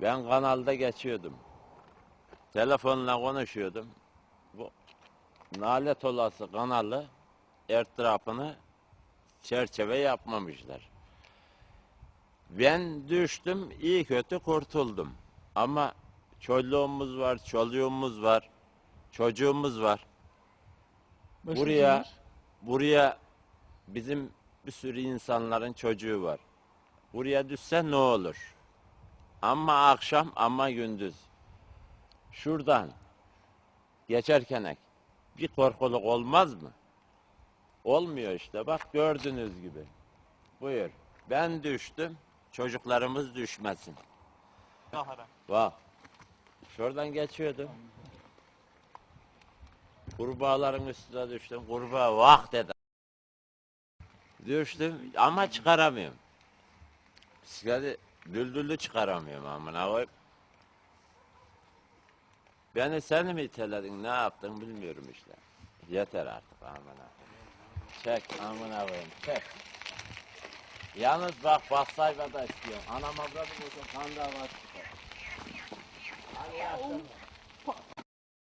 Ben kanalda geçiyordum. Telefonla konuşuyordum. Bu nalet olası kanalı etrafını çerçeve yapmamışlar. Ben düştüm, iyi kötü kurtuldum. Ama çoluğumuz var, çoluğumuz var, çocuğumuz var. Başka Buraya, kimler? buraya bizim bir sürü insanların çocuğu var. Buraya düşse ne olur? Ama akşam ama gündüz. Şuradan geçerken bir korkuluk olmaz mı? Olmuyor işte bak gördüğünüz gibi. Buyur. Ben düştüm, çocuklarımız düşmesin. Bak. Şuradan geçiyordum. Kurbağaların üstüne düştüm. Kurbağa vah dedi. Düştüm ama çıkaramıyorum. Bisikleti düldüllü çıkaramıyorum amına koyup. Beni sen mi iteledin ne yaptın bilmiyorum işte. Yeter artık amına. Çek amına koyayım çek. Yalnız bak bassayla da istiyorum. Anam avradım olsun kan davası çıkar. Hadi yaşlanma.